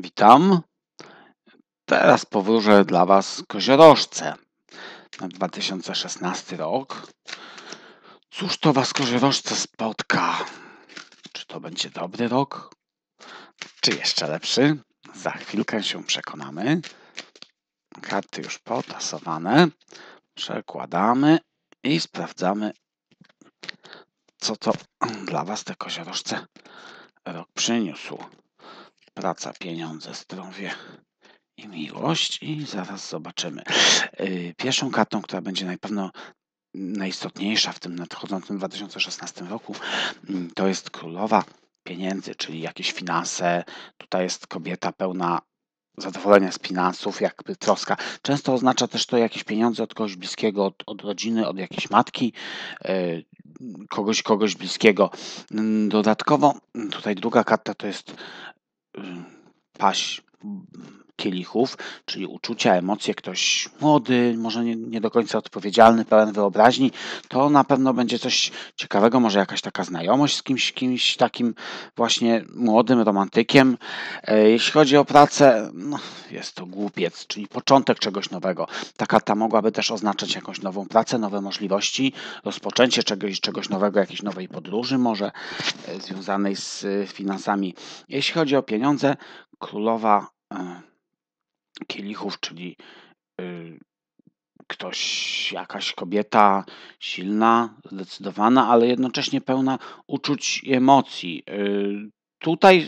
Witam. Teraz powróżę dla Was koziorożce na 2016 rok. Cóż to Was koziorożce spotka? Czy to będzie dobry rok? Czy jeszcze lepszy? Za chwilkę się przekonamy. Karty już potasowane. Przekładamy i sprawdzamy, co to dla Was te koziorożce rok przyniósł. Praca, pieniądze, zdrowie i miłość. I zaraz zobaczymy. Yy, Pierwszą kartą, która będzie na pewno najistotniejsza w tym nadchodzącym 2016 roku, mm, to jest królowa pieniędzy, czyli jakieś finanse. Tutaj jest kobieta pełna zadowolenia z finansów, jakby troska. Często oznacza też to jakieś pieniądze od kogoś bliskiego, od, od rodziny, od jakiejś matki, yy, kogoś, kogoś bliskiego. Mm, Dodatkowo tutaj druga karta to jest yy, paść kielichów, czyli uczucia, emocje, ktoś młody, może nie, nie, do końca odpowiedzialny, pełen wyobraźni, to na pewno będzie coś ciekawego, może jakaś taka znajomość z kimś, kimś takim właśnie młodym romantykiem. E, jeśli chodzi o pracę, no, jest to głupiec, czyli początek czegoś nowego. Ta karta mogłaby też oznaczać jakąś nową pracę, nowe możliwości, rozpoczęcie czegoś, czegoś nowego, jakiejś nowej podróży może e, związanej z finansami. Jeśli chodzi o pieniądze, królowa e, kielichów, czyli y, ktoś, jakaś kobieta silna, zdecydowana, ale jednocześnie pełna uczuć i emocji. Y, tutaj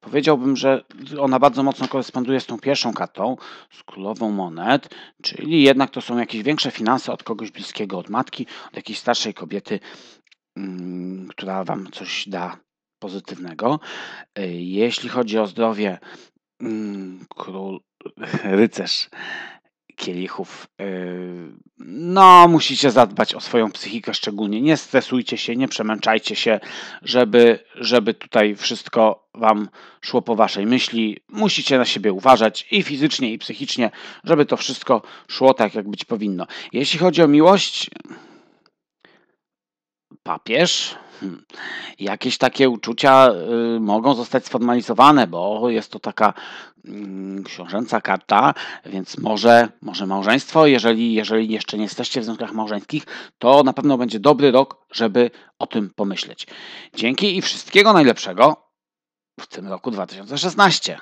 powiedziałbym, że ona bardzo mocno koresponduje z tą pierwszą kartą, z królową monet, czyli jednak to są jakieś większe finanse od kogoś bliskiego, od matki, od jakiejś starszej kobiety, mm, która wam coś da pozytywnego. Y, jeśli chodzi o zdrowie, mm, król, rycerz kielichów. Yy, no, musicie zadbać o swoją psychikę szczególnie. Nie stresujcie się, nie przemęczajcie się, żeby, żeby tutaj wszystko Wam szło po Waszej myśli. Musicie na siebie uważać i fizycznie, i psychicznie, żeby to wszystko szło tak, jak być powinno. Jeśli chodzi o miłość, papież, hmm, jakieś takie uczucia y, mogą zostać sformalizowane, bo jest to taka książęca karta, więc może, może małżeństwo, jeżeli, jeżeli jeszcze nie jesteście w związkach małżeńskich, to na pewno będzie dobry rok, żeby o tym pomyśleć. Dzięki i wszystkiego najlepszego w tym roku 2016.